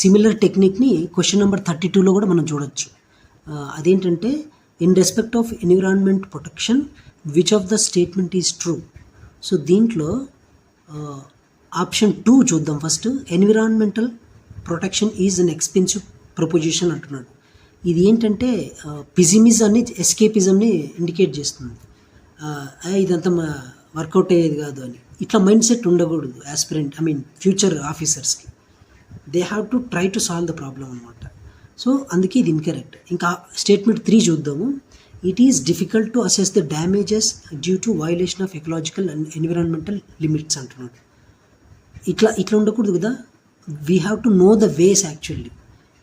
Similar టెక్నిక్ని question number thirty టూలో కూడా మనం చూడొచ్చు. అదేంటంటే in respect of environment protection which of the statement is true so దీంట్లో ఆప్షన్ టూ చూద్దాం first environmental protection is an expensive proposition అంటున్నాడు. ఇది ఏంటంటే పిజిమిజాన్ని ఎస్కేపిజంని ఇండికేట్ చేస్తుంది. ఇదంతా వర్కౌట్ అయ్యేది కాదు అని. ఇట్లా మైండ్ సెట్ ఉండకూడదు aspirant I mean future ఆఫీసర్స్కి they have to try to solve the problem అనమాట సో అందుకే ఇది ఇన్కరెక్ట్ ఇంకా స్టేట్మెంట్ త్రీ చూద్దాము. It is difficult to assess the damages due to violation of ecological and environmental limits అంటున్నాడు. ఇట్లా ఇట్లా ఉండకూడదు కదా? We have to know the ways actually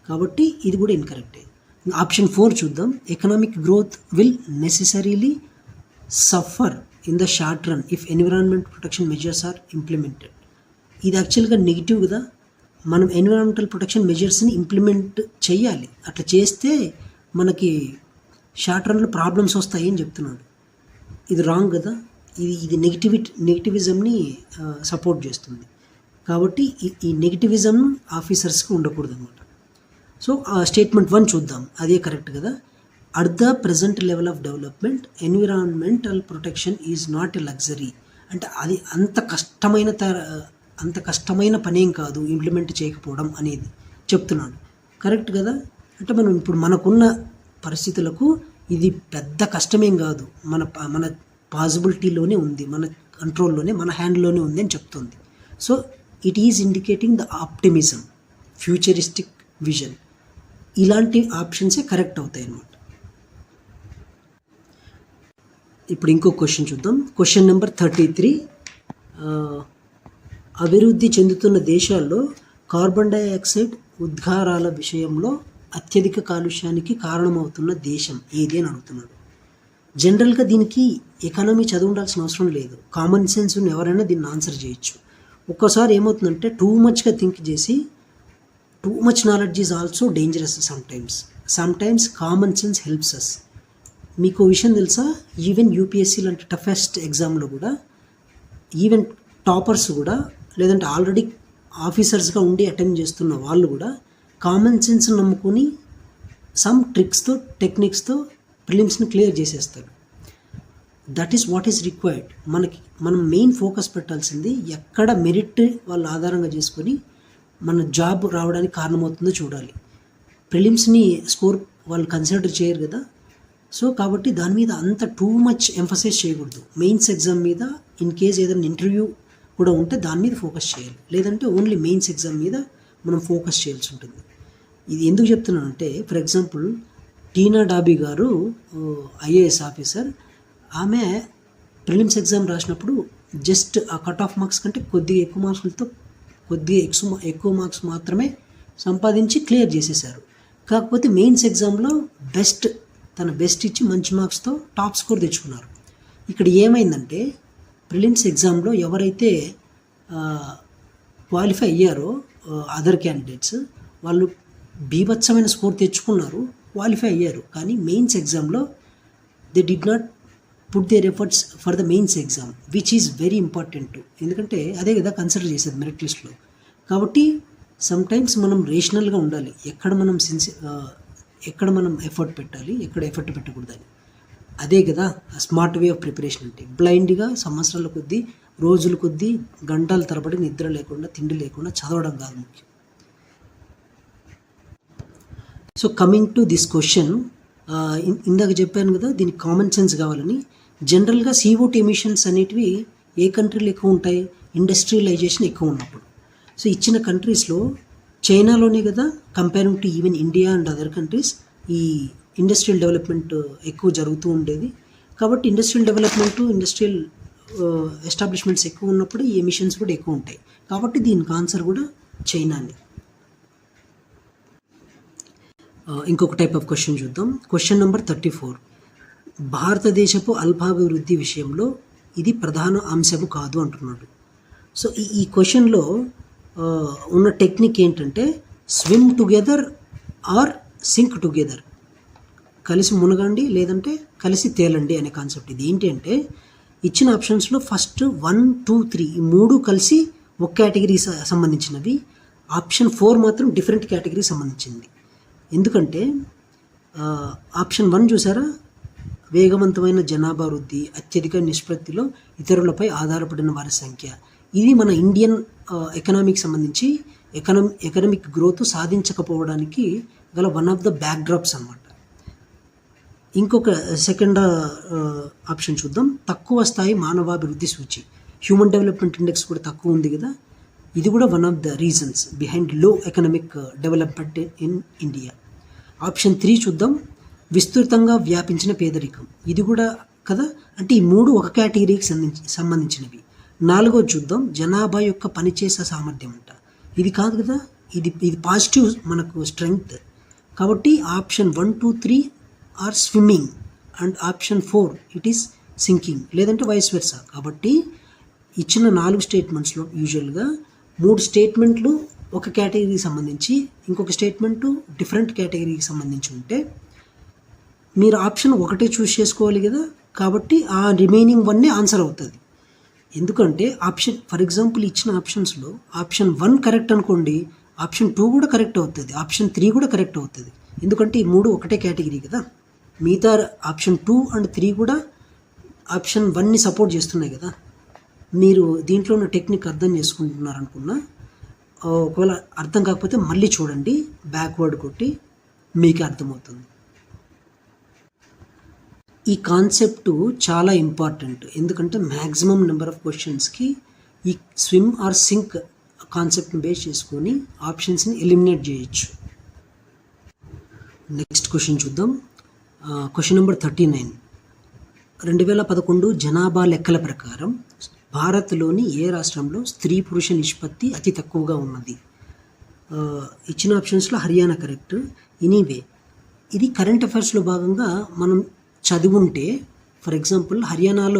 కాబట్టి ఇది కూడా ఇన్కరెక్టే ఆప్షన్ ఫోర్ చూద్దాం. Economic growth will necessarily suffer in the short run if environment protection measures are implemented ఇది యాక్చువల్గా నెగిటివ్ కదా? మనం ఎన్విరాన్మెంటల్ ప్రొటెక్షన్ మెజర్స్ని ఇంప్లిమెంట్ చేయాలి. అట్లా చేస్తే మనకి షార్ట్ రన్లో ప్రాబ్లమ్స్ వస్తాయి అని చెప్తున్నాడు. ఇది రాంగ్ కదా? ఇది ఇది నెగిటివి నెగిటివిజంని సపోర్ట్ చేస్తుంది. కాబట్టి ఈ- ఈ నెగిటివిజం ఆఫీసర్స్కి ఉండకూడదు అనమాట సో ఆ స్టేట్మెంట్ వన్ చూద్దాం. అదే కరెక్ట్ కదా? At the present level of development environmental protection is not a luxury అంటే అది అంత కష్టమైన తర అంత కష్టమైన పనేం కాదు ఇంప్లిమెంట్ చేయకపోవడం అనేది చెప్తున్నాడు. కరెక్ట్ కదా? అంటే మనం ఇప్పుడు మనకున్న పరిస్థితులకు ఇది పెద్ద కష్టమేం కాదు. మన మన పాసిబిలిటీలోనే ఉంది. మన కంట్రోల్లోనే మన హ్యాండ్లోనే ఉంది అని చెప్తుంది. So it is indicating the optimism futuristic vision ఇలాంటి ఆప్షన్సే కరెక్ట్ అవుతాయి అన్నమాట. ఇప్పుడు ఇంకో క్వశ్చన్ చూద్దాం. క్వశ్చన్ నెంబర్ థర్టీ త్రీ అభివృద్ధి చెందుతున్న దేశాల్లో కార్బన్ డైఆక్సైడ్ ఉద్గారాల విషయంలో అత్యధిక కాలుష్యానికి కారణమవుతున్న దేశం ఏది అని అడుగుతున్నాడు. జనరల్గా దీనికి ఎకానమీ చదువు ఉండాల్సిన అవసరం లేదు. కామన్ సెన్స్ ఎవరైనా దీన్ని ఆన్సర్ చేయొచ్చు. ఒక్కోసారి ఏమవుతుందంటే టూ మచ్గా థింక్ చేసి too much knowledge is also dangerous sometimes. Sometimes common sense helps us మీకు విషయం తెలుసా? ఈవెన్ యూపీఎస్సీ లాంటి టఫెస్ట్ ఎగ్జామ్లో కూడా ఈవెన్ టాపర్స్ కూడా లేదంటే ఆల్రెడీ ఆఫీసర్స్గా ఉండి అటెండ్ చేస్తున్న వాళ్ళు కూడా కామన్ సెన్స్ నమ్ముకొని సమ్ ట్రిక్స్తో టెక్నిక్స్తో ప్రిలిమ్స్ని క్లియర్ చేసేస్తారు. That is what is required మనకి మనం మెయిన్ ఫోకస్ పెట్టాల్సింది ఎక్కడ మెరిట్ వాళ్ళ ఆధారంగా చేసుకొని మన జాబ్ రావడానికి కారణమవుతుందో చూడాలి. ప్రిలిమ్స్ని స్కోర్ వాళ్ళు కన్సిడర్ చేయరు కదా. సో కాబట్టి దాని మీద అంత టూ మచ్ ఎంఫసైజ్ చేయకూడదు. మెయిన్స్ ఎగ్జామ్ మీద ఇన్ కేస్ ఏదైనా ఇంటర్వ్యూ కూడా ఉంటే దాని మీద ఫోకస్ చేయాలి. లేదంటే ఓన్లీ మెయిన్స్ ఎగ్జామ్ మీద మనం ఫోకస్ చేయాల్సి ఉంటుంది. ఇది ఎందుకు చెప్తున్నానంటే ఫర్ ఎగ్జాంపుల్ టీనా డాబీ గారు ఐఏఎస్ ఆఫీసర్ ఆమె ప్రిలిమ్స్ ఎగ్జామ్ రాసినప్పుడు జస్ట్ ఆ కట్ ఆఫ్ మార్క్స్ కంటే కొద్దిగా ఎక్కువ మార్కులతో కొద్దిగా ఎక్కువ ఎక్కువ మార్క్స్ మాత్రమే సంపాదించి క్లియర్ చేసేసారు కాకపోతే మెయిన్స్ ఎగ్జామ్లో బెస్ట్ తన బెస్ట్ ఇచ్చి మంచి మార్క్స్తో టాప్ స్కోర్ తెచ్చుకున్నారు. ఇక్కడ ఏమైందంటే ప్రిలిమ్స్ ఎగ్జామ్లో ఎవరైతే క్వాలిఫై అయ్యారో అదర్ క్యాండిడేట్స్ వాళ్ళు బీభత్సమైన స్కోర్ తెచ్చుకున్నారు క్వాలిఫై అయ్యారు. కానీ మెయిన్స్ ఎగ్జామ్లో they did not put their efforts for the mains exam which is very important ఎందుకంటే అదే కదా కన్సిడర్ చేసేది మెరిట్ లిస్ట్లో కాబట్టి సమ్టైమ్స్ మనం రేషనల్గా ఉండాలి. ఎక్కడ మనం సిన్సి ఎక్కడ మనం ఎఫర్ట్ పెట్టాలి ఎక్కడ ఎఫర్ట్ పెట్టకూడదని. అదే కదా స్మార్ట్ వే ఆఫ్ ప్రిపరేషన్ అంటే. బ్లైండ్గా సంవత్సరాల కొద్దీ రోజుల కొద్దీ గంటల తరబడి నిద్ర లేకుండా తిండి లేకుండా చదవడం కాదు ముఖ్యం. So coming to this question ఇందాక చెప్పాను కదా దీనికి కామన్ సెన్స్ కావాలని. జనరల్గా సీఓటీ ఎమిషన్స్ అనేటివి ఏ కంట్రీలో ఎక్కువ ఉంటాయి? ఇండస్ట్రియలైజేషన్ ఎక్కువ ఉన్నప్పుడు. సో ఇచ్చిన కంట్రీస్లో చైనాలోనే కదా comparing to even India and other countries ఈ ఇండస్ట్రియల్ డెవలప్మెంట్ uh, ఎక్కువ జరుగుతూ ఉండేది. కాబట్టి ఇండస్ట్రియల్ డెవలప్మెంట్ ఇండస్ట్రియల్ ఎస్టాబ్లిష్మెంట్స్ ఎక్కువ ఉన్నప్పుడు ఈ ఎమిషన్స్ కూడా ఎక్కువ ఉంటాయి. కాబట్టి దీనికి ఆన్సర్ కూడా చైనానే uh, ఇంకొక టైప్ ఆఫ్ క్వశ్చన్ చూద్దాం. క్వశ్చన్ నెంబర్ థర్టీ ఫోర్ భారతదేశపు అల్పాభివృద్ధి విషయంలో ఇది ప్రధాన అంశము కాదు అంటున్నాడు. సో ఈ ఈ క్వశ్చన్లో uh, ఉన్న టెక్నిక్ ఏంటంటే swim together or sink together కలిసి మునగండి లేదంటే కలిసి తేలండి అనే కాన్సెప్ట్ ఇది. ఏంటి అంటే ఇచ్చిన ఆప్షన్స్లో ఫస్ట్ వన్ టూ త్రీ ఈ మూడు కలిసి ఒక కేటగిరీ సంబంధించినవి. ఆప్షన్ ఫోర్ మాత్రం డిఫరెంట్ కేటగిరీ సంబంధించింది. ఎందుకంటే ఆప్షన్ వన్ చూసారా? వేగవంతమైన జనాభా వృద్ధి అత్యధిక నిష్పత్తిలో ఇతరులపై ఆధారపడిన వారి సంఖ్య. ఇది మన ఇండియన్ ఎకనామీకి సంబంధించి ఎకనమి ఎకనమిక్ గ్రోత్ సాధించకపోవడానికి గల one of the backdrops అనమాట ఇంకొక సెకండ్ ఆప్షన్ uh, చూద్దాం. తక్కువ స్థాయి మానవాభివృద్ధి సూచి. హ్యూమన్ డెవలప్మెంట్ ఇండెక్స్ కూడా తక్కువ ఉంది కదా. ఇది కూడా one of the reasons బిహైండ్లో economic development in India option three చూద్దాం. విస్తృతంగా వ్యాపించిన పేదరికం. ఇది కూడా కదా? అంటే ఈ మూడు ఒక కేటగిరీకి సంబంధించినవి. నాలుగో చూద్దాం. జనాభా యొక్క పనిచేసే సామర్థ్యం అంట. ఇది కాదు కదా? ఇది ఇది పాజిటివ్ మనకు స్ట్రెంగ్త్ కాబట్టి option one two three are swimming and option four it is sinking లేదంటే వైస్ వెర్సా. కాబట్టి ఇచ్చిన నాలుగు స్టేట్మెంట్స్లో యూజువల్గా మూడు స్టేట్మెంట్లు ఒక కేటగిరీకి సంబంధించి ఇంకొక స్టేట్మెంట్ డిఫరెంట్ కేటగిరీకి సంబంధించి ఉంటే మీరు ఆప్షన్ ఒకటే చూస్ చేసుకోవాలి కదా. కాబట్టి ఆ రిమైనింగ్ వన్నే ఆన్సర్ అవుతుంది. ఎందుకంటే ఆప్షన్ ఫర్ ఎగ్జాంపుల్ ఇచ్చిన ఆప్షన్స్లో ఆప్షన్ వన్ కరెక్ట్ అనుకోండి ఆప్షన్ టూ కూడా కరెక్ట్ అవుతుంది ఆప్షన్ త్రీ కూడా కరెక్ట్ అవుతుంది. ఎందుకంటే ఈ మూడు ఒకటే కేటగిరీ కదా. మిగతా ఆప్షన్ టూ అండ్ త్రీ కూడా ఆప్షన్ వన్ని సపోర్ట్ చేస్తున్నాయి కదా. మీరు దీంట్లో ఉన్న టెక్నిక్ అర్థం చేసుకుంటున్నారు అనుకున్నా ఒకవేళ అర్థం కాకపోతే మళ్ళీ చూడండి బ్యాక్వర్డ్ కొట్టి మీకే అర్థమవుతుంది. ఈ కాన్సెప్ట్ చాలా ఇంపార్టెంట్ ఎందుకంటే మ్యాక్సిమం నెంబర్ ఆఫ్ క్వశ్చన్స్కి ఈ స్విమ్ ఆర్ సింక్ కాన్సెప్ట్ని బేస్ చేసుకొని ఆప్షన్స్ని ఎలిమినేట్ చేయొచ్చు. నెక్స్ట్ క్వశ్చన్ చూద్దాం. క్వశ్చన్ నెంబర్ థర్టీ నైన్ రెండు వేల పదకొండు జనాభా లెక్కల ప్రకారం భారత్లోని ఏ రాష్ట్రంలో స్త్రీ పురుష నిష్పత్తి అతి తక్కువగా ఉన్నది? ఇచ్చిన ఆప్షన్స్లో హర్యానా కరెక్ట్ ఎనీవే ఇది కరెంట్ అఫైర్స్లో భాగంగా మనం చదివుంటే ఫర్ ఎగ్జాంపుల్ హర్యానాలో